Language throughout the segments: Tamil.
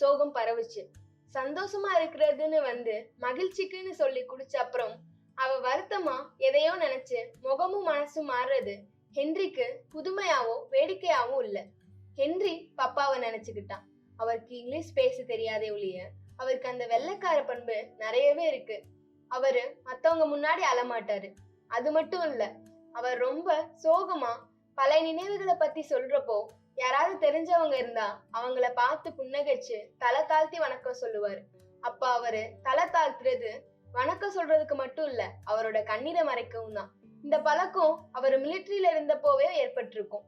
சோகம் பரவுச்சு. சந்தோஷமா இருக்கிறதுன்னு வந்து மகிழ்ச்சிக்குன்னு சொல்லி குடிச்ச அப்புறம் அவ வருத்தமா எதையோ நினைச்சு முகமும் மனசும் மாறுறது ஹென்ரிக்கு புதுமையாவோ வேடிக்கையாவும் இல்ல. ஹென்றி பப்பாவை நினைச்சுக்கிட்டான். அவருக்கு இங்கிலீஷ் பேச தெரியாதே ஒழிய அவருக்கு அந்த வெள்ளைக்கார பண்பு நிறையவே இருக்கு. அவரு மத்தவங்க முன்னாடி அலமாட்டாரு அது மட்டும் இல்ல அவர் ரொம்ப சோகமா பழைய நினைவுகளை பத்தி சொல்றப்போ யாராவது தெரிஞ்சவங்க இருந்தா அவங்கள பார்த்து புன்னகைச்சு தலை தாழ்த்தி வணக்கம் சொல்லுவாரு. அப்ப அவரு தலை தாழ்த்துறது வணக்கம் சொல்றதுக்கு மட்டும் இல்ல அவரோட கண்ணீரை மறைக்கவும் தான். இந்த பழக்கம் அவர் மிலிட்ரியில இருந்தப்போவே ஏற்பட்டிருக்கும்.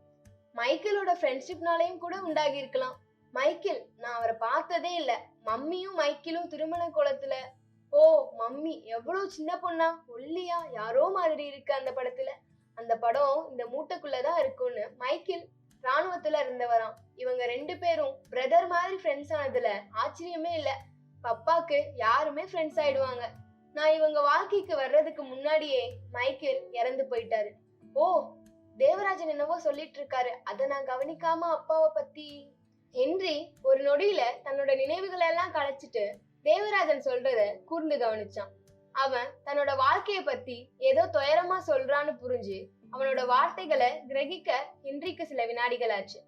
மைக்கேலோட ஃப்ரெண்ட்ஷிப்னாலையும் கூட உண்டாகி இருக்கலாம் மைக்கேல் நான் அவரை பார்த்ததே இல்ல. மம்மியும் மைக்கேலும் திருமண குளத்துல ஓ மம்மி எவ்வளவு சின்ன பொண்ணா? ஒல்லியா? யாரோ மாதிரி இருக்கு அந்த படத்துல. அந்த படம் இந்த மூட்டைக்குள்ளதான் இருக்கும்னு மைக்கேல் ராணுவத்துல இருந்தவராம். இவங்க ரெண்டு பேரும் பிரதர் மாதிரி ஃப்ரெண்ட்ஸ் ஆனதுல ஆச்சரியமே இல்ல. பப்பாக்கு யாருமே ஃப்ரெண்ட்ஸ் ஆயிடுவாங்க. நான் இவங்க வாழ்க்கைக்கு வர்றதுக்கு முன்னாடியே மைக்கேல் இறந்து போயிட்டாரு. ஓ தேவராஜன் என்னவோ சொல்லிட்டு இருக்காரு. அதை நான் கவனிக்காம அப்பாவை பத்தி. ஹென்றி ஒரு நொடியில தன்னோட நினைவுகளை எல்லாம் களைச்சிட்டு தேவராஜன் சொல்றத கூர்ந்து கவனிச்சான். அவன் தன்னோட வாழ்க்கைய பத்தி ஏதோ துயரமா சொல்றான்னு புரிஞ்சு அவனோட வார்த்தைகளை கிரகிக்க ஹென்றிக்கு சில வினாடிகள் ஆச்சு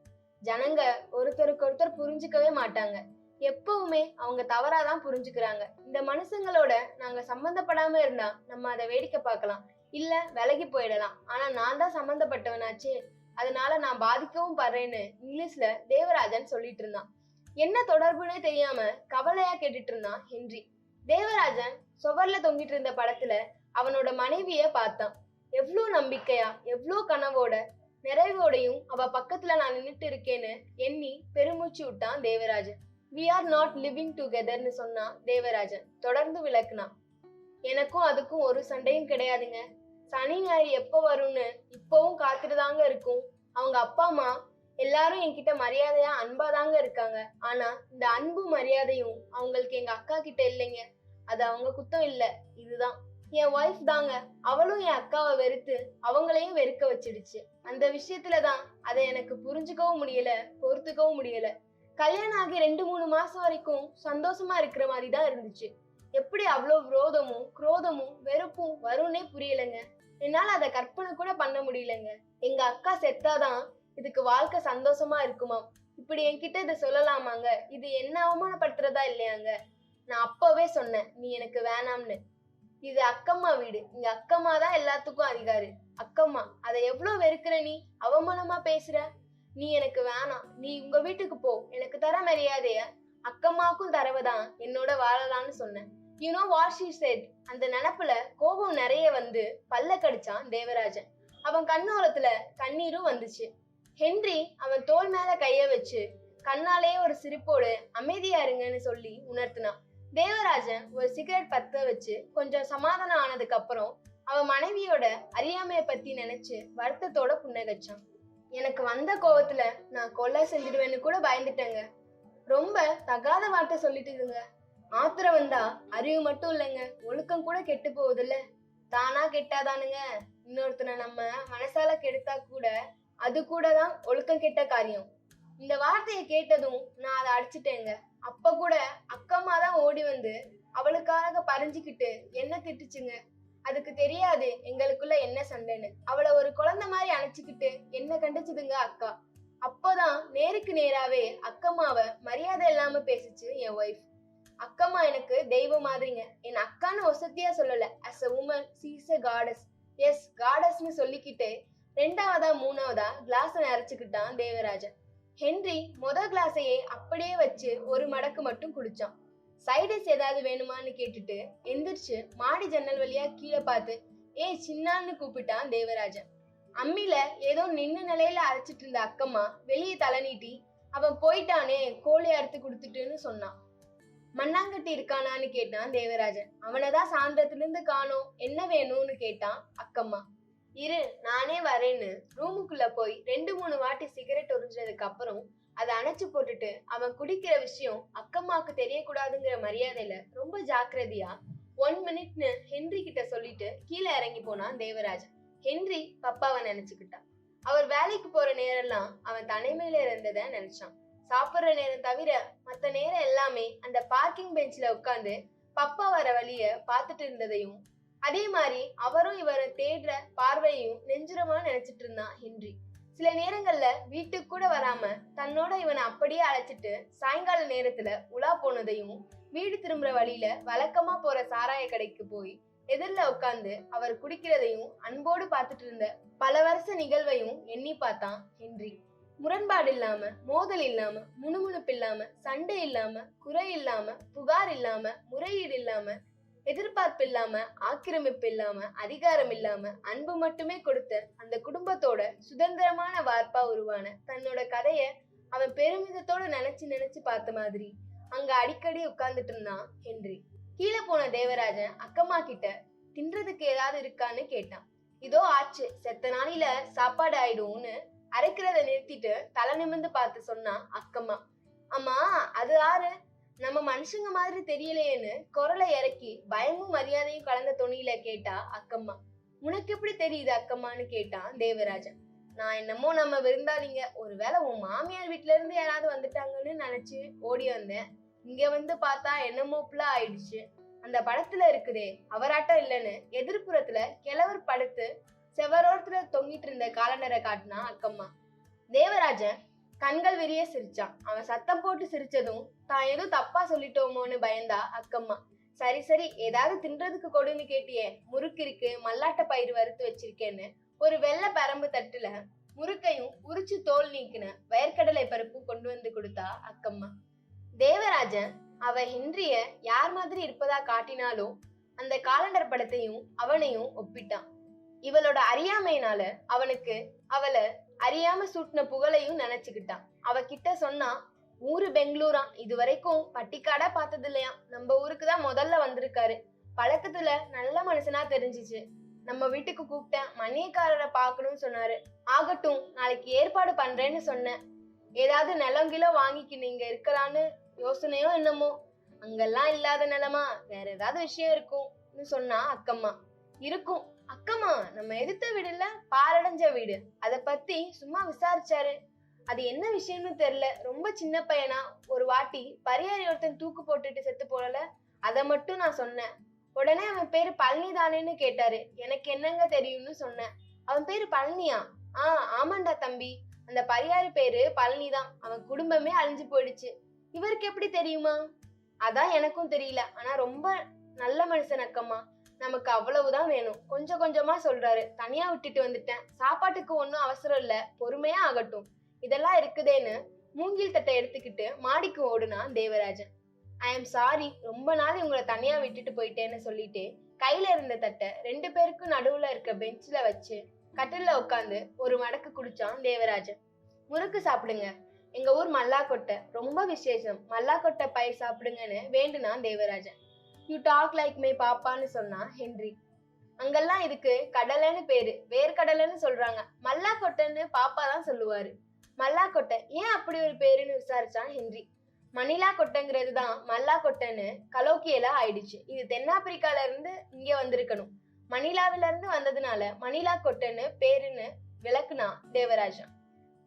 ஜனங்க ஒருத்தருக்கு ஒருத்தர் புரிஞ்சுக்கவே மாட்டாங்க. எப்பவுமே அவங்க தவறாதான் புரிஞ்சுக்கிறாங்க. இந்த மனுஷங்களோட நாங்க சம்பந்தப்படாம இருந்தா நம்ம அதை வேடிக்கை பார்க்கலாம். இல்ல விலகி போயிடலாம். ஆனா நான் தான் சம்பந்தப்பட்டவனாச்சே. அதனால நான் பாதிக்கவும் படுறேன்னு இங்கிலீஷ்ல தேவராஜன் சொல்லிட்டு இருந்தான். என்ன தொடர்புனே தெரியாம கவலையா கேட்டுட்டு இருந்தான் ஹென்றி. தேவராஜன் சுவர்ல தொங்கிட்டு இருந்த படத்துல அவனோட மனைவிய பார்த்தான். எவ்வளோ நம்பிக்கையா எவ்வளோ கனவோட நிறைவோடையும் அவ பக்கத்துல நான் நின்றுட்டு இருக்கேன்னு எண்ணி பெருமூச்சு விட்டான் Devarajan. We are not living டுகெதர்னு சொன்னான் தேவராஜன். தொடர்ந்து விளக்குனான் எனக்கும் அதுக்கும் ஒரு சண்டையும் கிடையாதுங்க. சனி ஞாயிறு எப்போ வரும்னு இப்போவும் காத்துட்டு தாங்க இருக்கும். அவங்க அப்பா அம்மா எல்லாரும் என்கிட்ட மரியாதையா அன்பா தாங்க இருக்காங்க. ஆனா இந்த அன்பு மரியாதையும் அவங்களுக்கு எங்க அக்கா கிட்ட இல்லைங்க. அது அவங்க குத்தம் இல்லை. இதுதான். என் ஒய்ஃப் தாங்க. அவளும் என் அக்காவை வெறுத்து அவங்களையும் வெறுக்க வச்சிடுச்சு. அந்த விஷயத்துல தான் அதை எனக்கு புரிஞ்சுக்கவும் முடியல பொறுத்துக்கவும் முடியல. கல்யாணம் ஆகி ரெண்டு மூணு மாசம் வரைக்கும் சந்தோஷமா இருக்கிற மாதிரி தான் இருந்துச்சு. எப்படி அவ்வளோ விரோதமும் குரோதமும் வெறுப்பும் வரும்னே புரியலைங்க. என்னால் அதை கற்பனை கூட பண்ண முடியலங்க. எங்க அக்கா செத்தாதான் இதுக்கு வாழ்க்கை சந்தோஷமா இருக்குமாம் இப்படி என்கிட்ட இதை சொல்லலாமாங்க? இது என்ன அவமானப்படுத்துறதா இல்லையாங்க? நான் அப்பவே சொன்னேன் நீ எனக்கு வேணாம்னு. இது அக்கம்மா வீடு. இங்க அக்கம்மா தான் எல்லாத்துக்கும் அதிகாரி. அக்கம்மா அதை எவ்வளவு வெறுக்கிற நீ? அவமானமா பேசுற? நீ எனக்கு வேணாம். நீ உங்க வீட்டுக்கு போ. எனக்கு தர மரியாதைய அக்கம்மாக்கும் தரவதான். என்னோட வாழலான்னு சொன்னேன். You know what she said அந்த நினப்புல கோபம் நிறைய வந்து பல்ல கடிச்சான் தேவராஜன். அவன் கண்ணோரத்துல கண்ணீரும் வந்துச்சு. ஹென்றி அவன் தோல் மேல கைய வச்சு கண்ணாலே ஒரு சிரிப்போடு அமைதியா இருங்கன்னு சொல்லி உணர்த்தினான். தேவராஜன் ஒரு சிகரெட் பத்த வச்சு கொஞ்சம் சமாதானம் ஆனதுக்கு அப்புறம் அவன் மனைவியோட அறியாமைய பத்தி நினைச்சு வருத்தத்தோட புன்னகைச்சான். எனக்கு வந்த கோவத்துல நான் கொலை செஞ்சிடுவேன்னு கூட பயந்துட்டேங்க. ரொம்ப தகாத வார்த்தை சொல்லிட்டுதுங்க. ஆத்திரம் வந்தா அறிவு மட்டும் இல்லைங்க. ஒழுக்கம் கூட கெட்டு போகுதுல்ல தானா கெட்டாதானுங்க. இன்னொருத்தனை நம்ம மனசால கெடுத்தா கூட அது கூட தான் ஒழுக்கம் கெட்ட காரியம். இந்த வார்த்தையை கேட்டதும் நான் அதை அடிச்சிட்டேங்க. அப்ப கூட அக்கம்மா தான் ஓடி வந்து அவளுக்காக பறிஞ்சுக்கிட்டு என்ன திட்டுச்சுங்க? அதுக்கு தெரியாது எங்களுக்குள்ள என்ன சண்டைன்னு. அவளை ஒரு குழந்தை மாதிரி அணைச்சிக்கிட்டு என்ன கண்டிச்சுதுங்க அக்கா. அப்போதான் நேருக்கு நேராவே அக்கம்மாவை மரியாதை இல்லாம பேசிச்சு என் ஒய்ஃப் அக்கம்மா எனக்கு தெய்வம் மாதிரிங்க. என் அக்கான்னு வசதியா சொல்லல. As a woman sees a goddess as காடஸ்னு சொல்லிக்கிட்டு ரெண்டாவதா மூணாவதா கிளாஸ் நிறைச்சுக்கிட்டான் தேவராஜன். ஹென்றி முத கிளாஸையே அப்படியே வச்சு ஒரு மடக்கு மட்டும் குடிச்சான் சைடிஸ் ஏதாவது வேணுமான்னு கேட்டுட்டு எந்திரிச்சு மாடி ஜன்னல் வழியா கீழே பார்த்து ஏய் சின்னான்னு கூப்பிட்டான் தேவராஜன். அம்மில ஏதோ நின்னு நிலையில அரைச்சிட்டு இருந்த அக்கம்மா வெளியே தலை நீட்டி அவன் போயிட்டானே கோழி அறுத்து கொடுத்துட்டுன்னு சொன்னான். மண்ணாங்கட்டி இருக்கானான்னு கேட்டான் தேவராஜன். அவனைதான் சாயந்தரத்துல இருந்து காணோம். என்ன வேணும்னு கேட்டான் அக்கம்மா. இரு நானே வரேன்னு. ரூமுக்குள்ள போய் ரெண்டு மூணு வாட்டி சிகரெட் உறிஞ்சதுக்கு அப்புறம் அதை அணைச்சு போட்டுட்டு அவன் குடிக்கிற விஷயம் அக்கம்மாவுக்கு தெரியக்கூடாதுங்கிற மரியாதையில ரொம்ப ஜாக்கிரதையா ஒன் மினிட்னு ஹென்றி கிட்ட சொல்லிட்டு கீழே இறங்கி போனான் தேவராஜன். ஹென்றி பப்பாவை நினைச்சுக்கிட்டான். அவர் வேலைக்கு போற நேரம்லாம் அவன் தனிமையில இருந்தத நினைச்சான். சாப்பிடுற நேரம் தவிர மத்த நேரம் எல்லாமே அந்த பார்க்கிங் பெஞ்ச்ல உட்காந்து பப்பா வர வழிய பார்த்துட்டு இருந்ததையும் அதே மாதிரி அவரும் இவரை தேடுற பார்வையையும் நெஞ்சுரமா நினைச்சிட்டு இருந்தான் ஹென்றி. சில நேரங்கள்ல வீட்டுக்கு கூட வராம தன்னோட இவனை அப்படியே அழைச்சிட்டு சாயங்கால நேரத்துல உலா போனதையும் வீடு திரும்புற வழியில வழக்கமா போற சாராய கடைக்கு போய் எதிரில உட்காந்து அவர் குடிக்கிறதையும் அன்போடு பார்த்துட்டு இருந்த பல வருஷ நிகழ்வையும் எண்ணி பார்த்தான் ஹென்றி. முரண்பாடு இல்லாம மோதல் இல்லாம முணுமுணுப்பு இல்லாம சண்டை இல்லாம குறை இல்லாம புகார் இல்லாம முறையீடு இல்லாம எதிர்பார்ப்பு இல்லாம ஆக்கிரமிப்பு இல்லாம அதிகாரம் இல்லாம அன்பு மட்டுமே கொடுத்த அந்த குடும்பத்தோட சுதந்திரமான வார்ப்பா உருவான தன்னோட கதைய அவன் பெருமிதத்தோட நினைச்சு நினைச்சு பார்த்த மாதிரி அங்க அடிக்கடி உட்கார்ந்துட்டு இருந்தான் ஹென்றி. கீழே போன தேவராஜன் அக்கம்மா கிட்ட தின்றதுக்கு ஏதாவது இருக்கான்னு கேட்டான். இதோ ஆச்சு செத்த நாளில சாப்பாடு ஆயிடும்னு அரைக்கிறத நிறுத்திட்டு தலை நிமிர்ந்து பார்த்து சொன்னா அக்கம்மா. அம்மா அது யாரு நம்ம மனுஷங்க மாதிரி தெரியலையேன்னு குரலை இறக்கி பயமும் மரியாதையும் கலந்த துணியில கேட்டா அக்கம்மா. உனக்கு எப்படி தெரியுது அக்கம்மான்னு கேட்டான் தேவராஜன். நான் என்னமோ நம்ம விருந்தாளிங்க ஒருவேளை உன் மாமியார் வீட்ல இருந்து யாராவது வந்துட்டாங்கன்னு நினைச்சு ஓடி வந்தேன். இங்க வந்து பார்த்தா என்னமோப்புல ஆயிடுச்சு. அந்த படத்துல இருக்குதே அவராட்டம் இல்லைன்னு எதிர்ப்புறத்துல கிழவர் படுத்து செவரோரத்துல தொங்கிட்டு இருந்த காலண்டரை காட்டினா அக்கம்மா. தேவராஜன் கண்கள் விரிய சிரிச்சான் அவன் சத்தம் போட்டு சிரிச்சதும் தான் ஏதோ தப்பா சொல்லிட்டோமோன்னு பயந்தா அக்கம்மா. சரி சரி ஏதாவது தின்றதுக்கு கொடுன்னு கேட்டியே. முறுக்கு இருக்கு மல்லாட்ட பயிர் வறுத்து வச்சிருக்கேன்னு. ஒரு வெள்ளை பரம்பு தட்டுல முறுக்கையும் உரிச்சு தோல் நீக்கின வயற்கடலை பருப்பும் கொண்டு வந்து கொடுத்தா அக்கம்மா. தேவராஜன் அவ ஹென்றிய யார் மாதிரி இருப்பதா காட்டினாலும் அந்த காலண்டர் படத்தையும் அவனையும் ஒப்பிட்டான். இவளோட அறியாமையினால அவனுக்கு அவளை அறியாம சூட்டின புகழையும் நினைச்சுக்கிட்டான். அவகிட்ட சொன்னா ஊரு பெங்களூரா? இது வரைக்கும் பட்டிக்காடா பார்த்தது இல்லையா நம்ம ஊருக்கு தான் முதல்ல வந்திருக்காரு. பழக்கத்துல நல்ல மனுஷனா தெரிஞ்சிச்சு. நம்ம வீட்டுக்கு கூப்பிட்டேன். மணியக்காரரை பார்க்கணும்னு சொன்னாரு. ஆகட்டும் நாளைக்கு ஏற்பாடு பண்றேன்னு சொன்னேன். ஏதாவது நிலம் கிலோ வாங்கிக்கு நீங்க இருக்கலான்னு யோசனையோ என்னமோ. அங்கெல்லாம் இல்லாத நிலமா வேற ஏதாவது விஷயம் இருக்கும்னு சொன்னா அக்கம்மா. இருக்கும். அக்கம்மா நம்ம எதிர்த்த வீடுல பாரடைஞ்ச வீடு. அத பத்தி சும்மா விசாரிச்சாரு. அது என்ன விஷயம்னு தெரியல ரொம்ப சின்ன பையனா. ஒரு வாட்டி பரியாரி ஒருத்தன் தூக்கு போட்டுட்டு செத்து போடல அதை மட்டும் நான் சொன்னேன். உடனே அவன் பேரு பழனி தானேன்னு கேட்டாரு. எனக்கு என்னங்க தெரியும்னு சொன்னேன். அவன் பேரு பழனியா? ஆ ஆமாண்டா தம்பி. அந்த பரியாரி பேரு பழனி தான் அவன் குடும்பமே அழிஞ்சு போயிடுச்சு. இவருக்கு எப்படி தெரியுமா? அதான் எனக்கும் தெரியல. ஆனா ரொம்ப நல்ல மனுஷன் அக்கம்மா. நமக்கு அவ்வளவுதான் வேணும். கொஞ்சம் கொஞ்சமா சொல்றாரு. தனியா விட்டுட்டு வந்துட்டேன். சாப்பாட்டுக்கு ஒன்றும் அவசரம் இல்ல. பொறுமையா ஆகட்டும். இதெல்லாம் இருக்குதேன்னு மூங்கில் தட்டை எடுத்துக்கிட்டு மாடிக்கு ஓடுனான் தேவராஜன். ஐ எம் சாரி ரொம்ப நாள் உங்களை தனியா விட்டுட்டு போயிட்டேன்னு சொல்லிட்டு கையில இருந்த தட்டை ரெண்டு பேருக்கும் நடுவுல இருக்க பெஞ்சில வச்சு கட்டில உட்காந்து ஒரு மடக்கு குடிச்சான் தேவராஜன். முறுக்கு சாப்பிடுங்க. எங்க ஊர் மல்லாக்கொட்டை. ரொம்ப விசேஷம். மல்லாக்கொட்டை பயிர் சாப்பிடுங்கன்னு வேண்டுனான் Devarajan. You talk like my பாப்பான்னு சொன்னா ஹென்றி. அங்கெல்லாம் இதுக்கு கடலைன்னு பேரு. வேர்க்கடலைன்னு சொல்றாங்க. மல்லாக்கொட்டைன்னு பாப்பா தான் சொல்லுவாரு. மல்லாக்கொட்டை ஏன் அப்படி ஒரு பேருன்னு விசாரிச்சான் ஹென்றி. மணிலா கொட்டைங்கிறது தான் மல்லா கொட்டைன்னு கலோக்கியல ஆயிடுச்சு. இது தென்னாப்பிரிக்கால இருந்து இங்க வந்திருக்கணும். மணிலாவில இருந்து வந்ததுனால மணிலா கொட்டைன்னு பேருன்னு விளக்குனா தேவராஜன்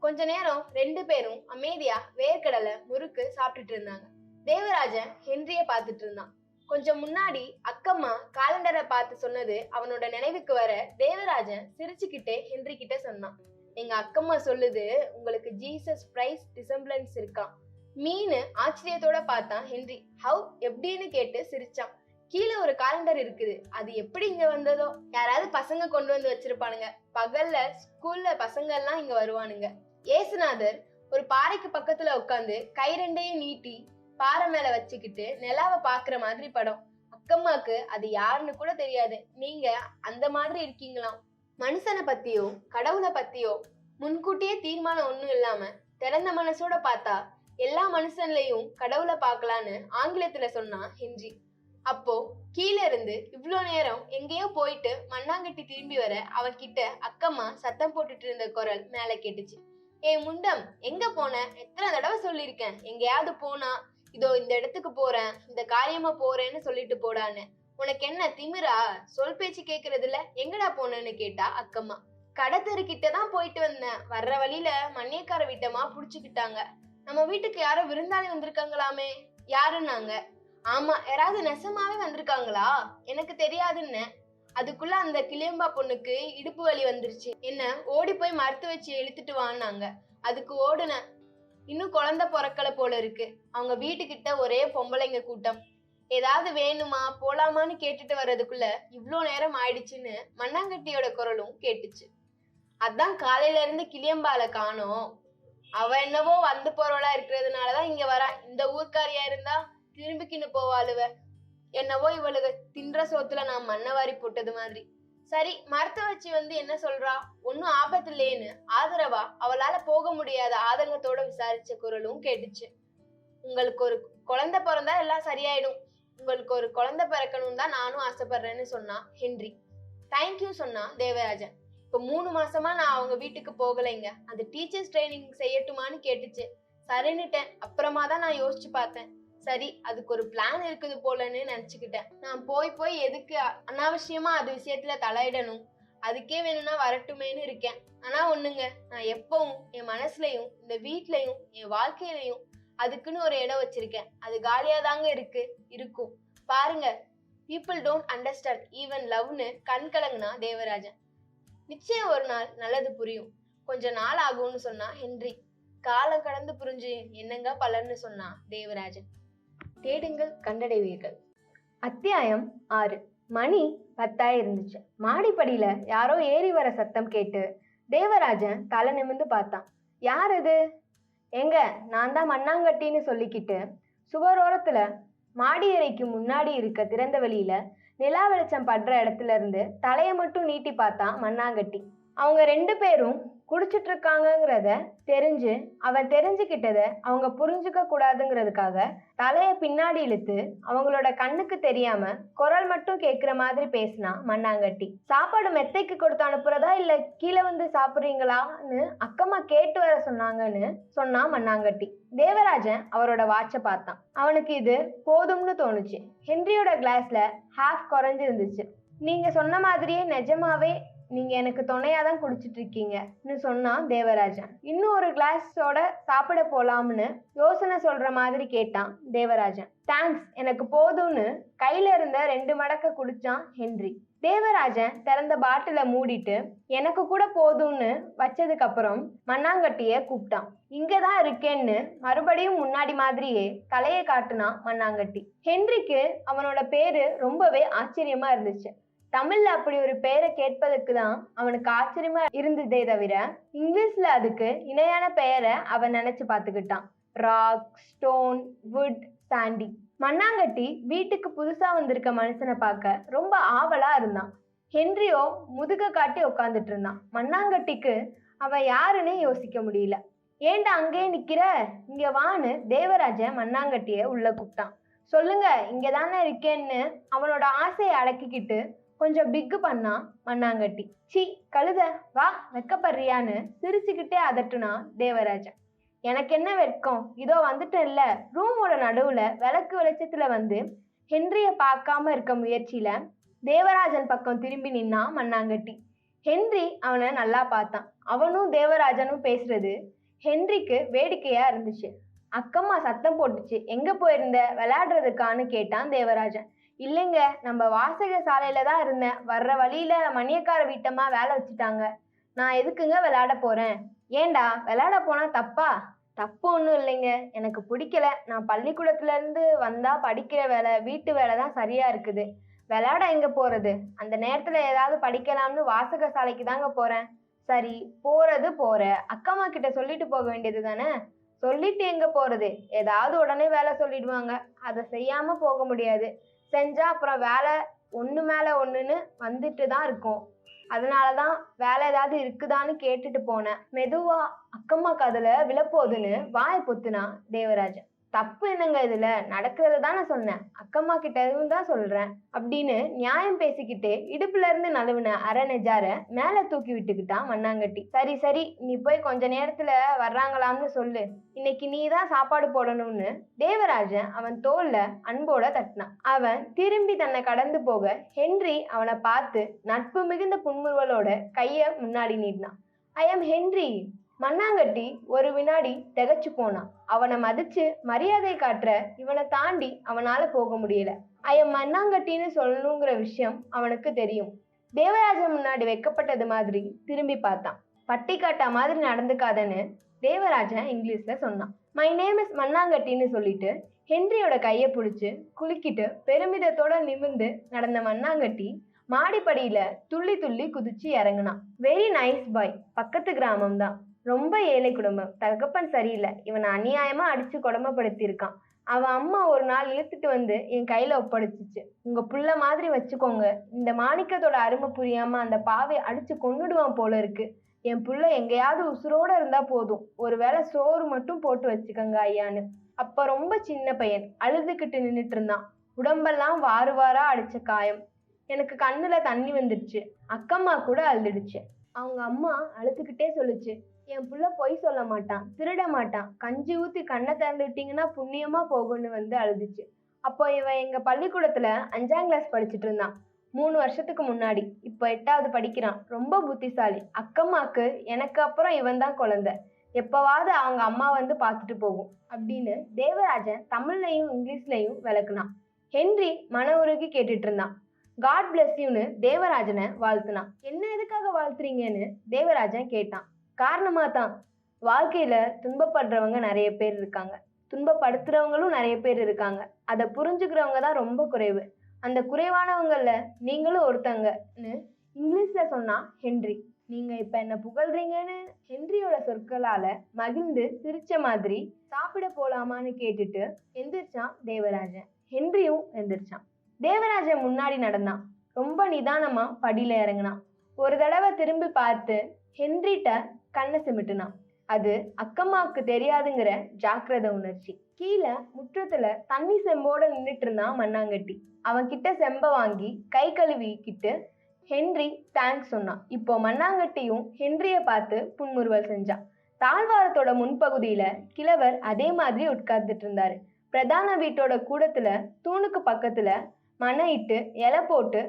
கொஞ்ச நேரம் ரெண்டு பேரும் அமைதியா வேர்க்கடலை முறுக்கு சாப்பிட்டுட்டு இருந்தாங்க. தேவராஜன் ஹென்ரிய பார்த்துட்டு இருந்தான். கொஞ்சம் முன்னாடி அக்கம்மா காலண்டரை பார்த்து சொன்னது அவனோட நினைவுக்கு வர தேவராஜன் சிரிச்சுக்கிட்டே ஹென்றி கிட்ட சொன்னான். எங்க அக்கம்மா சொல்லுது உங்களுக்கு ஜீசஸ் பிரைஸ் டிசம்பிளன்ஸ் இருக்கான் மீன் ஆச்சரியத்தோட பார்த்தான் ஹென்றி. ஹவ்? எப்படின்னு கேட்டு சிரிச்சான். கீழே ஒரு காலண்டர் இருக்குது. அது எப்படி இங்க வந்ததோ? யாராவது பசங்க கொண்டு வந்து வச்சிருப்பானுங்க. பகல்ல ஸ்கூல்ல பசங்க எல்லாம் இங்க வருவானுங்க. ஏசுநாதர் ஒரு பாறைக்கு பக்கத்துல உட்காந்து கை ரெண்டையும் நீட்டி பாறை மேல வச்சுக்கிட்டு நிலாவை பாக்குற மாதிரி படம். அக்கம்மாக்கு அது யாருன்னு கூட தெரியாது. நீங்க அந்த மாதிரி இருக்கீங்களாம். மனுஷனை பத்தியோ கடவுளை பத்தியோ முன்கூட்டியே தீர்மானம் ஒன்றும் இல்லாம திறந்த மனசோட பார்த்தா எல்லா மனுஷன்லையும் கடவுளை பார்க்கலான்னு ஆங்கிலத்துல சொன்னா ஹென்றி அப்போ கீழே இருந்து இவ்வளோ நேரம் எங்கேயோ போயிட்டு மண்ணாங்கட்டி திரும்பி வர அவகிட்ட அக்கம்மா சத்தம் போட்டுட்டு இருந்த குரல் மேலே கேட்டுச்சு. ஏ முண்டம் எங்க போன? எத்தனை தடவை சொல்லியிருக்கேன்? எங்கேயாவது போனா இதோ இந்த இடத்துக்கு போறேன் இந்த காரியமா போறேன்னு சொல்லிட்டு போடான்னு. உனக்கு என்ன திமிரா? சொல் பேச்சு கேக்குறதுல எங்கடா போனேன்னு கேட்டா அக்கம்மா. கடத்தரு கிட்ட தான் போயிட்டு வந்தேன். வர்ற வழியில மண்ணியக்கார வீட்டமா புடிச்சுக்கிட்டாங்க. நம்ம வீட்டுக்கு யாரோ விருந்தாளி வந்திருக்காங்களாமே? யாருன்னாங்க? ஆமா யாராவது நெசமாவே வந்திருக்காங்களா? எனக்கு தெரியாதுன்னு. அதுக்குள்ள அந்த கிளியம்பா பொண்ணுக்கு இடுப்பு வலி வந்துருச்சு. என்ன ஓடி போய் மருத்து வச்சு இழுத்துட்டு வான்னாங்க. அதுக்கு ஓடுனேன். இன்னும் குழந்தை பிறக்கல போல இருக்கு. அவங்க வீட்டுக்கிட்ட ஒரே பொம்பளைங்க கூட்டம். ஏதாவது வேணுமா? போலாமான்னு கேட்டுட்டு வர்றதுக்குள்ள இவ்வளோ நேரம் ஆயிடுச்சுன்னு மண்ணாங்கட்டியோட குரலும் கேட்டுச்சு. அதான் காலையில இருந்து கிளியம்பால காணோம். அவ என்னவோ வந்து போறவளா இருக்கிறதுனாலதான் இங்க வரா. இந்த ஊர்க்காரியா இருந்தா திரும்பிக்கின்னு போவாளுவ என்னவோ இவளுக தின்ற சோத்துல நான் மண்ணை வாரி போட்டது மாதிரி. சரி மருத்துவச்சி வச்சு வந்து என்ன சொல்றா? ஒன்னும் ஆபத்து இல்லேன்னு ஆதரவா? அவளால போக முடியாத ஆதங்கத்தோட விசாரிச்ச குரலும் கேட்டுச்சு. உங்களுக்கு ஒரு குழந்தை பிறந்தா எல்லாம் சரியாயிடும். உங்களுக்கு ஒரு குழந்தை பிறக்கணும் தான் நானும் ஆசைப்படுறேன்னு சொன்னா ஹென்றி. தேங்க்யூ சொன்னா தேவராஜன். இப்போ மூணு மாசமா நான் அவங்க வீட்டுக்கு போகலைங்க. அந்த டீச்சர்ஸ் ட்ரைனிங் செய்யட்டுமான்னு கேட்டுச்சு. சரின்னுட்டேன். அப்புறமா தான் நான் யோசிச்சு பார்த்தேன். சரி அதுக்கு ஒரு பிளான் இருக்குது போலன்னு நினச்சிக்கிட்டேன். நான் போய் போய் எதுக்கு அனாவசியமாக அது விஷயத்தில் தலையிடணும்? அதுக்கே வேணும்னா வரட்டுமேன்னு இருக்கேன். ஆனால் ஒன்றுங்க நான் எப்பவும் என் மனசுலையும் இந்த வீட்லையும் என் வாழ்க்கையிலையும் அதுக்குன்னு ஒரு இடம் வச்சிருக்கேன். அது காலியாக தாங்க இருக்கு இருக்கும். பாருங்க பீப்புள் டோன்ட் அண்டர்ஸ்டாண்ட் ஈவன் லவ்னு கண் கலங்குனா தேவராஜன். நிச்சயம் ஒரு நாள் நல்லது புரியும். கொஞ்ச நாள் ஆகும்னு சொன்னா ஹென்றி. காலம் கடந்து புரிஞ்சு என்னங்க பலன்னு சொன்னா தேவராஜன். தேடுங்கள் கண்டடைவீர்கள். அத்தியாயம் ஆறு. மணி பத்தாய் இருந்துச்சு. மாடிப்படியில யாரோ ஏறி வர சத்தம் கேட்டு தேவராஜன் தலை நிமிந்து பார்த்தான். யார் இது? எங்க நான் தான் மண்ணாங்கட்டின்னு சொல்லிக்கிட்டு சுவரோரத்துல மாடி அறைக்கு முன்னாடி இருக்க திறந்த வெளியில நிலா வெளிச்சம் படுற இடத்துல இருந்து தலையை மட்டும் நீட்டி பார்த்தான் மண்ணாங்கட்டி. அவங்க ரெண்டு பேரும் குடிச்சிட்டு இருக்காங்கங்கிறத தெரிஞ்சு அவன் தெரிஞ்சுக்கிட்டத அவங்க புரிஞ்சுக்க கூடாதுங்கிறதுக்காக தலைய பின்னாடி இழுத்து அவங்களோட கண்ணுக்கு தெரியாம குரல் மட்டும் கேக்குற மாதிரி பேசினா மண்ணாங்கட்டி. சாப்பாடு மெத்தைக்கு கொடுத்து அனுப்புறதா இல்ல கீழே வந்து சாப்பிடுறீங்களான்னு அக்கம்மா கேட்டு வர சொன்னாங்கன்னு சொன்னா மண்ணாங்கட்டி. தேவராஜன் அவரோட வாட்சை பார்த்தான். அவனுக்கு இது போதும்னு தோணுச்சு. ஹென்ரியோட கிளாஸ்ல ஹாஃப் குறைஞ்சிருந்துச்சு. நீங்க சொன்ன மாதிரியே நிஜமாவே நீங்க எனக்கு துணையா தான் குடிச்சிட்டு இருக்கீங்கன்னு சொன்னான் தேவராஜன். இன்னும் ஒரு கிளாஸோட சாப்பிட போலாம்னு யோசனை சொல்ற மாதிரி கேட்டான் தேவராஜன். தேங்க்ஸ் எனக்கு போதும்னு கையில இருந்த ரெண்டு மடக்க குடிச்சான் ஹென்றி. தேவராஜன் திறந்த பாட்டில மூடிட்டு எனக்கு கூட போதும்னு வச்சதுக்கு அப்புறம் மண்ணாங்கட்டிய கூப்பிட்டான். இங்கதான் இருக்கேன்னு மறுபடியும் முன்னாடி மாதிரியே தலையை காட்டுனான் மண்ணாங்கட்டி. ஹென்றிக்கு அவனோட பேரு ரொம்பவே ஆச்சரியமா இருந்துச்சு. தமிழ்ல அப்படி ஒரு பெயரை கேட்பதற்கு தான் அவனுக்கு ஆச்சரியமா இருந்ததே தவிர இங்கிலீஷ்ல அதுக்கு இணையான பெயரை அவன் நினைச்சு பார்த்துக்கிட்டான். ராக் ஸ்டோன் வுட் சாண்டி மண்ணாங்கட்டி வீட்டுக்கு புதுசா வந்திருக்க மனுஷனை பார்க்க ரொம்ப ஆவலா இருந்தான். ஹென்ரியோ முதுக காட்டி உட்காந்துட்டு இருந்தான். மண்ணாங்கட்டிக்கு அவன் யாருன்னு யோசிக்க முடியல. ஏண்டா அங்கேயே நிக்கிற? இங்க வான்னு தேவராஜன் மண்ணாங்கட்டிய உள்ள கூப்பிட்டான். சொல்லுங்க இங்க தானே இருக்கேன்னு அவனோட ஆசையை அடக்கிக்கிட்டு கொஞ்சம் பிக்கு பண்ணான் மண்ணாங்கட்டி. சி கழுத வா வெக்கப்படுறியான்னு சிரிச்சுக்கிட்டே அதட்டுனா தேவராஜன் எனக்கு என்ன வெட்கம்? இதோ வந்துட்டேன்ல. ரூமோட நடுவுல விளக்கு வெளிச்சத்துல வந்து ஹென்ரிய பார்க்காம இருக்க முயற்சியில தேவராஜன் பக்கம் திரும்பி நின்னா மண்ணாங்கட்டி. ஹென்றி அவனை நல்லா பார்த்தான். அவனும் தேவராஜனும் பேசுறது ஹென்ரிக்கு வேடிக்கையா இருந்துச்சு. அக்கம்மா சத்தம் போட்டுச்சு. எங்க போயிருந்த? விளையாடுறதுக்கான்னு கேட்டான் தேவராஜன். இல்லைங்க நம்ம வாசக சாலையில தான் இருந்தேன். வர்ற வழியில மணியக்கார வீட்டம்மா வேலை வச்சுட்டாங்க. நான் எதுக்குங்க விளையாட போறேன்? ஏன்டா விளையாட போனா தப்பா? தப்பு ஒன்றும் இல்லைங்க. எனக்கு பிடிக்கல. நான் பள்ளிக்கூடத்துல இருந்து வந்தா படிக்கிற வேலை வீட்டு வேலை தான் சரியா இருக்குது. விளையாட எங்க போறது? அந்த நேரத்துல ஏதாவது படிக்கலாம்னு வாசக சாலைக்கு தாங்க போறேன். சரி போறது போற. அக்கம்மா கிட்ட சொல்லிட்டு போக வேண்டியது தானே? சொல்லிட்டு எங்க போறது? ஏதாவது உடனே வேலை சொல்லிடுவாங்க. அதை செய்யாம போக முடியாது. செஞ்சால் அப்புறம் வேலை ஒன்று மேலே ஒன்றுன்னு வந்துட்டு தான் இருக்கும். அதனால தான் வேலை ஏதாவது இருக்குதான்னு கேட்டுட்டு போனேன். மெதுவா அக்கம்மா கதில் விழப்போகுதுன்னு வாய் பொத்துனா தேவராஜன். தப்பு என்னங்க இதுல? நடக்கிறத தான் நான் சொன்னேன். அக்கம்மா கிட்ட தான் சொல்றேன். அப்படின்னு நியாயம் பேசிக்கிட்டே இடுப்புல இருந்து நழுவின அரை நெஜார மேல தூக்கி விட்டுக்கிட்டான் மண்ணாங்கட்டி. சரி சரி நீ போய் கொஞ்ச நேரத்துல வர்றாங்களான்னு சொல்லு. இன்னைக்கு நீ தான் சாப்பாடு போடணும்னு தேவராஜன் அவன் தோல்ல அன்போட தட்டினான். அவன் திரும்பி தன்னை கடந்து போக ஹென்றி அவனை பார்த்து நட்பு மிகுந்த புன்முறுவலோட கைய முன்னாடி நீட்டினான். I am Henry. மண்ணாங்கட்டி ஒரு வினாடி திகைச்சு போனான். அவனை மதிச்சு மரியாதை காட்டுற இவனை தாண்டி அவனால போக முடியல. ஐயன் மண்ணாங்கட்டின்னு சொல்லணுங்கிற விஷயம் அவனுக்கு தெரியும். தேவராஜன் முன்னாடி வைக்கப்பட்டது மாதிரி திரும்பி பார்த்தான். பட்டி காட்டா மாதிரி நடந்துக்காதன்னு தேவராஜன் இங்கிலீஷ்ல சொன்னான். மை நேம் இஸ் மண்ணாங்கட்டின்னு சொல்லிட்டு ஹென்ரியோட கையை பிடிச்சி குலுக்கிட்டு பெருமிதத்தோட நிமிர்ந்து நடந்த மண்ணாங்கட்டி மாடிப்படியில துள்ளி துள்ளி குதிச்சு இறங்குனான். வெரி நைஸ் பாய் பக்கத்து கிராமம் தான் ரொம்ப ஏழை குடும்பம். தகப்பன் சரியில்லை. இவனை அநியாயமா அடிச்சு கொடுமைப்படுத்தியிருக்கான். அவன் அம்மா ஒரு நாள் இழுத்துட்டு வந்து என் கையில ஒப்படைச்சிச்சு. உங்க புள்ள மாதிரி வச்சுக்கோங்க. இந்த மாணிக்கத்தோட அருமை புரியாம அந்த பாவை அடிச்சு கொன்னுடுவான் போல இருக்கு. என் புள்ள எங்கேயாவது உசுரோட இருந்தா போதும். ஒருவேளை சோறு மட்டும் போட்டு வச்சுக்கோங்க ஐயான்னு. அப்ப ரொம்ப சின்ன பையன். அழுதுகிட்டு நின்றுட்டு இருந்தான். உடம்பெல்லாம் வாரு வாரா அடிச்ச காயம். எனக்கு கண்ணுல தண்ணி வந்துடுச்சு. அக்கம்மா கூட அழுதுடுச்சு. அவங்க அம்மா அழுதுகிட்டே சொல்லுச்சு. என் புள்ள பொய் சொல்ல மாட்டான் திருட மாட்டான். கஞ்சி ஊத்தி கண்ணை திறந்து விட்டீங்கன்னா புண்ணியமா போகும்னு வந்து அழுதுச்சு. அப்போ இவன் எங்க பள்ளிக்கூடத்துல அஞ்சாம் கிளாஸ் படிச்சுட்டு இருந்தான். மூணு வருஷத்துக்கு முன்னாடி. இப்போ எட்டாவது படிக்கிறான். ரொம்ப புத்திசாலி. அக்கம்மாக்கு எனக்கு அப்புறம் இவன் தான் குழந்தை. எப்பவாவது அவங்க அம்மா வந்து பார்த்துட்டு போகும். அப்படின்னு தேவராஜன் தமிழ்லையும் இங்கிலீஷ்லையும் விளக்குனான். ஹென்றி மன உருகி கேட்டுட்டு இருந்தான். காட் பிளஸ் யூன்னு தேவராஜனை வாழ்த்துனான். என்ன எதுக்காக வாழ்த்துறீங்கன்னு? தேவராஜன் கேட்டான். காரணமாக தான் வாழ்க்கையில் துன்பப்படுறவங்க நிறைய பேர் இருக்காங்க. துன்பப்படுத்துகிறவங்களும் நிறைய பேர் இருக்காங்க. அதை புரிஞ்சுக்கிறவங்க தான் ரொம்ப குறைவு. அந்த குறைவானவங்களில் நீங்களும் ஒருத்தங்கன்னு இங்கிலீஷில் சொன்னால் ஹென்றி. நீங்கள் இப்போ என்ன புகழ்றீங்கன்னு ஹென்ரியோட சொற்களால் மகிழ்ந்து சிரித்த மாதிரி சாப்பிட போலாமான்னு கேட்டுட்டு எந்திரிச்சான் தேவராஜன். ஹென்ரியும் எந்திரிச்சான். தேவராஜன் முன்னாடி நடந்தான். ரொம்ப நிதானமாக படியில் இறங்கினான். ஒரு தடவை திரும்பி பார்த்து ஹென்ரிட்ட கண்ணை சிமிட்டுனான். அது அக்கம்மாவுக்கு தெரியாதுங்கிற ஜாக்கிரதை உணர்ச்சி. கீழே முற்றத்துல தண்ணி செம்போட நின்றுட்டு இருந்தான் மண்ணாங்கட்டி. அவன் கிட்ட செம்ப வாங்கி கை கழுவிக்கிட்டு ஹென்றி தேங்க்ஸ் சொன்னான். இப்போ மண்ணாங்கட்டியும் ஹென்ரிய பார்த்து புன்முறுவல் செஞ்சான். தாழ்வாரத்தோட முன்பகுதியில கிழவர் அதே மாதிரி உட்கார்ந்துட்டு இருந்தாரு. பிரதான வீட்டோட கூடத்துல தூணுக்கு பக்கத்துல மனை இட்டு இலை போட்டு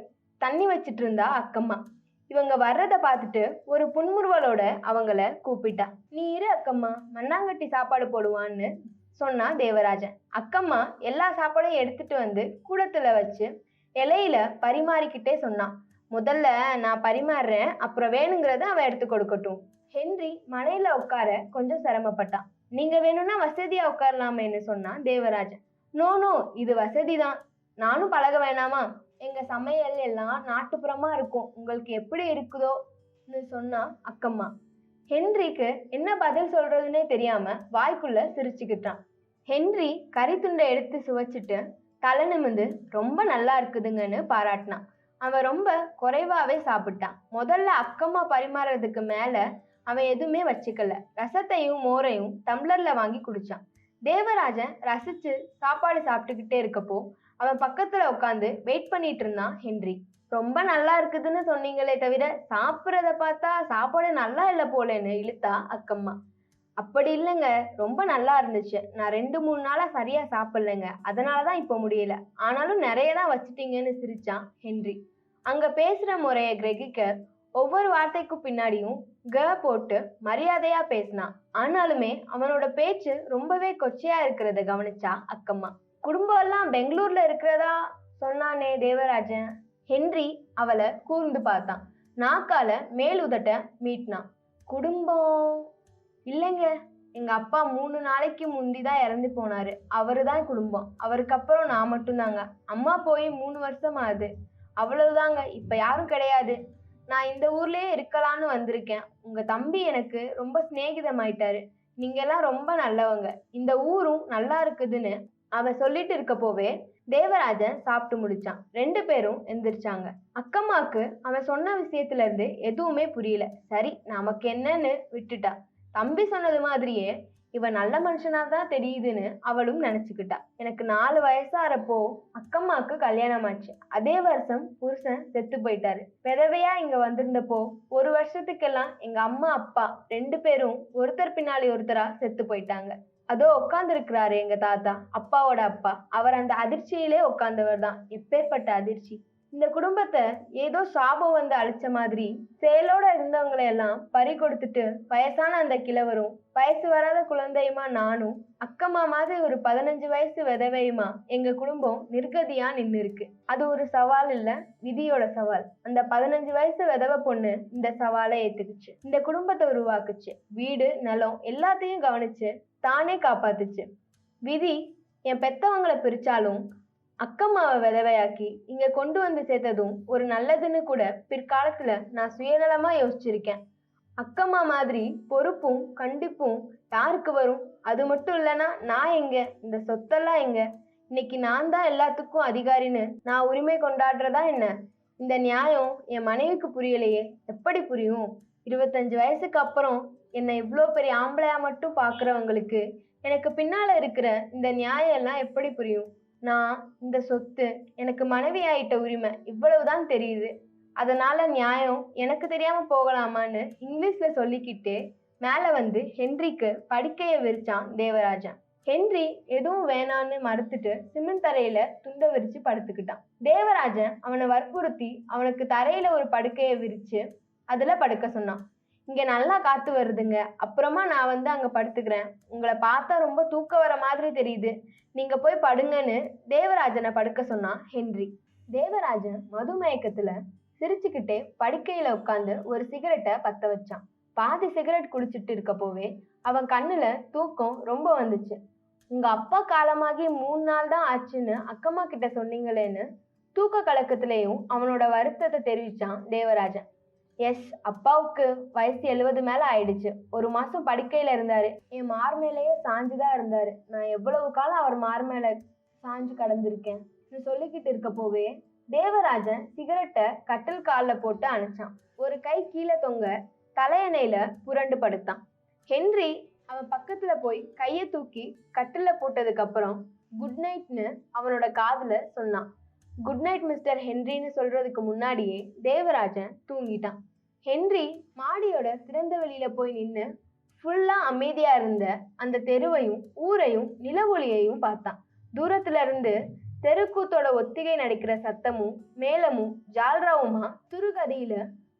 தண்ணி வச்சிட்டு இருந்தா அக்கம்மா. இவங்க வர்றதை பார்த்துட்டு ஒரு புன்முறுவலோட அவங்கள கூப்பிட்டா. நீ இரு அக்கம்மா மண்ணாங்கட்டி சாப்பாடு போடுவான்னு சொன்னா தேவராஜன். அக்கம்மா எல்லா சாப்பாடையும் எடுத்துட்டு வந்து கூடத்துல வச்சு இலையில பரிமாறிக்கிட்டே சொன்னான் முதல்ல நான் பரிமாறுறேன் அப்புறம் வேணுங்கிறத அவன் எடுத்து கொடுக்கட்டும். ஹென்றி மலையில உட்கார கொஞ்சம் சிரமப்பட்டான் நீங்க வேணும்னா வசதியா உட்காரலாமேன்னு சொன்னான் தேவராஜன். நோ நோ இது வசதி தான் நானும் பழக வேணாமா? எங்க சமையல் எல்லாம் நாட்டுப்புறமா இருக்கும். உங்களுக்கு எப்படி இருக்குதோன்னு சொன்னா அக்கம்மா. ஹென்ரிக்கு என்ன பதில் சொல்றதுன்னே தெரியாம வாய்க்குள்ள சிரிச்சுக்கிட்டான். ஹென்றி கறி துண்டை எடுத்து சுவைச்சிட்டு தலை நிமிந்து ரொம்ப நல்லா இருக்குதுங்கன்னு பாராட்டினான். அவன் ரொம்ப குறைவாவே சாப்பிட்டான். முதல்ல அக்கம்மா பரிமாறதுக்கு மேல அவன் எதுவுமே வச்சுக்கல. ரசத்தையும் மோரையும் டம்ளர்ல வாங்கி குடிச்சான். தேவராஜன் ரசிச்சு சாப்பாடு சாப்பிட்டுக்கிட்டே இருக்கப்போ அவன் பக்கத்துல உட்காந்து வெயிட் பண்ணிட்டு இருந்தான் ஹென்றி. ரொம்ப நல்லா இருக்குதுன்னு சொன்னீங்களே தவிர சாப்பிட்றத பார்த்தா சாப்பாடு நல்லா இல்லை போலேன்னு இழுத்தா அக்கம்மா. அப்படி இல்லைங்க ரொம்ப நல்லா இருந்துச்சு. நான் ரெண்டு மூணு நாளாக சரியாக சாப்பிட்லங்க. அதனால தான் இப்போ முடியல. ஆனாலும் நிறைய தான் வச்சுட்டீங்கன்னு சிரிச்சான் ஹென்றி. அங்கே பேசுகிற முறையை கிரகிக்க ஒவ்வொரு வார்த்தைக்கும் பின்னாடியும் க போட்டு மரியாதையாக பேசினான். ஆனாலுமே அவனோட பேச்சு ரொம்பவே கொச்சையாக இருக்கிறத கவனிச்சா அக்கம்மா. குடும்பம் எல்லாம் பெங்களூர்ல இருக்கிறதா சொன்னானே தேவராஜன். ஹென்றி அவளை கூர்ந்து பார்த்தான். நாக்கால மேல் உதட்ட மீட்டினான். குடும்பம்? இல்லைங்க. எங்க அப்பா மூணு நாளைக்கு முந்தி தான் இறந்து போனாரு. அவரு தான் குடும்பம். அவருக்கு அப்புறம் நான் மட்டும்தாங்க. அம்மா போய் மூணு வருஷம் ஆகுது. அவ்வளவுதாங்க. இப்ப யாரும் கிடையாது. நான் இந்த ஊர்லயே இருக்கலாம்னு வந்திருக்கேன். உங்க தம்பி எனக்கு ரொம்ப சிநேகிதமாயிட்டாரு. நீங்க எல்லாம் ரொம்ப நல்லவங்க. இந்த ஊரும் நல்லா இருக்குதுன்னு அவன் சொல்லிட்டு இருக்க போவே தேவராஜன் சாப்பிட்டு முடிச்சான். ரெண்டு பேரும் எந்திரிச்சாங்க. அக்கம்மாக்கு அவன் சொன்ன விஷயத்துல இருந்து எதுவுமே புரியல. சரி நமக்கு என்னன்னு விட்டுட்டா. தம்பி சொன்னது மாதிரியே இவன் நல்ல மனுஷனா தான் தெரியுதுன்னு அவளும் நினைச்சுக்கிட்டா. எனக்கு நாலு வயசாறப்போ அக்கம்மாக்கு கல்யாணம் ஆச்சு அதே வருஷம் புருஷன் செத்து போயிட்டாரு. விதவையா இங்க வந்திருந்தப்போ ஒரு வருஷத்துக்கெல்லாம் எங்க அம்மா அப்பா ரெண்டு பேரும் ஒருத்தர் பின்னாடி ஒருத்தரா செத்து போயிட்டாங்க. அதோ உட்கார்ந்து எங்க தாத்தா அப்பாவோட அப்பா. அவர் அந்த அதிர்ச்சியிலே உட்கார்ந்தவர் தான். இப்பேற்பட்ட அதிர்ச்சி. இந்த குடும்பத்தை ஏதோ சாபம் வந்து அழிச்ச மாதிரி செயலோட இருந்தவங்களை எல்லாம் பறி கொடுத்துட்டு வயசான அந்த கிழவரும் வயசு வராத குழந்தையுமா நானும் அக்கம்மா மாதிரி ஒரு பதினஞ்சு வயசு விதவையுமா எங்க குடும்பம் நிர்கதியா நின்று இருக்கு. அது ஒரு சவால் இல்ல விதியோட சவால். அந்த பதினஞ்சு வயசு விதவை பொண்ணு இந்த சவாலை ஏத்துக்குச்சு. இந்த குடும்பத்தை உருவாக்குச்சு. வீடு நிலம் எல்லாத்தையும் கவனிச்சு தானே காப்பாத்துச்சு. விதி என் பெத்தவங்களை பிரிச்சாலும் அக்கம்மாவை விதவையாக்கி இங்க கொண்டு வந்து சேர்த்ததும் ஒரு நல்லதுன்னு கூட பிற்காலத்துல நான் சுயநலமா யோசிச்சிருக்கேன். அக்கம்மா மாதிரி பொறுப்பும் கண்டிப்பும் யாருக்கு வரும்? அது மட்டும் இல்லைன்னா நான் எங்க? இந்த சொத்தெல்லாம் எங்க? இன்னைக்கு நான் தான் எல்லாத்துக்கும் அதிகாரின்னு நான் உரிமை கொண்டாடுறதா என்ன? இந்த நியாயம் என் மனைவிக்கு புரியலையே. எப்படி புரியும்? இருபத்தஞ்சு வயசுக்கு அப்புறம் என்னை இவ்வளோ பெரிய ஆம்பளையா மட்டும் பார்க்குறவங்களுக்கு எனக்கு பின்னால் இருக்கிற இந்த நியாயம் எல்லாம் எப்படி புரியும்? நான் இந்த சொத்து எனக்கு மனைவி ஆயிட்ட உரிமை இவ்வளவுதான் தெரியுது. அதனால நியாயம் எனக்கு தெரியாம போகலாமான்னு இங்கிலீஷ்ல சொல்லிக்கிட்டே மேல வந்து ஹென்ரிக்கு படுக்கையை விரிச்சான் தேவராஜன். ஹென்றி எதுவும் வேணான்னு மறுத்துட்டு சிமெண்ட் தரையில துண்டை விரிச்சு படுத்துக்கிட்டான். தேவராஜன் அவனை வற்புறுத்தி அவனுக்கு தரையில ஒரு படுக்கையை விரிச்சு அதுல படுக்க சொன்னான். இங்க நல்லா காத்து வருதுங்க. அப்புறமா நான் வந்து அங்க படுத்துக்கிறேன். உங்களை பார்த்தா ரொம்ப தூக்கம் வர மாதிரி தெரியுது. நீங்க போய் படுங்கன்னு தேவராஜனை படுக்க சொன்னான் ஹென்றி. தேவராஜன் மதுமயக்கத்துல சிரிச்சுக்கிட்டே படுக்கையில உட்காந்து ஒரு சிகரெட்டை பத்த வச்சான். பாதி சிகரெட் குடிச்சிட்டு இருக்க போவே அவன் கண்ணுல தூக்கம் ரொம்ப வந்துச்சு. உங்க அப்பா காலமாகி மூணு நாள் தான் ஆச்சுன்னு அக்கம்மா கிட்ட சொன்னீங்களேன்னு தூக்க கலக்கத்திலையும் அவனோட வருத்தத்தை தெரிவிச்சான் தேவராஜன். எஸ் அப்பாவுக்கு வயசு எழுபது மேல ஆயிடுச்சு. ஒரு மாசம் படுக்கையில இருந்தாரு. என் மார் மேலேயே சாஞ்சுதான் இருந்தாரு. நான் எவ்வளவு காலம் அவர் மார் மேல சாஞ்சு கடந்திருக்கேன்? சொல்லிக்கிட்டு இருக்க போவே தேவராஜன் சிகரெட்டை கட்டில் காலில் போட்டு அணைச்சான். ஒரு கை கீழே தொங்க தலையணையில புரண்டு படுத்தான். ஹென்றி அவன் பக்கத்துல போய் கையை தூக்கி கட்டில போட்டதுக்கு அப்புறம் குட் நைட்னு அவனோட காதுல சொன்னான். குட் நைட் மிஸ்டர் ஹென்ரின்னு சொல்றதுக்கு முன்னாடியே தேவராஜன் தூங்கிட்டான். ஹென்றி மாடியோட திறந்த வெளியில போய் நின்று ஃபுல்லா அமைதியா இருந்த அந்த தெருவையும் ஊரையும் நிலவொளியையும் பார்த்தான். தூரத்துல இருந்து தெருக்கூத்தோட ஒத்திகை நடிக்கிற சத்தமும் மேளமும் ஜால்ராவுமா துருகதியில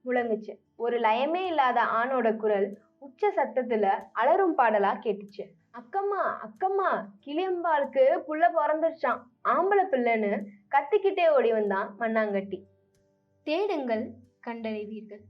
முழங்குச்சு. ஒரு லயமே இல்லாத ஆணோட குரல் உச்ச சத்தத்துல அலறும் பாடலா கேட்டுச்சு. அக்கம்மா அக்கம்மா கிளியம்பாளுக்கு புள்ள பிறந்துருச்சான் ஆம்பளை பிள்ளைன்னு கத்திக்கிட்டே ஓடி வந்தான் மண்ணாங்கட்டி. தேடுங்கள் கண்டறிவீர்கள்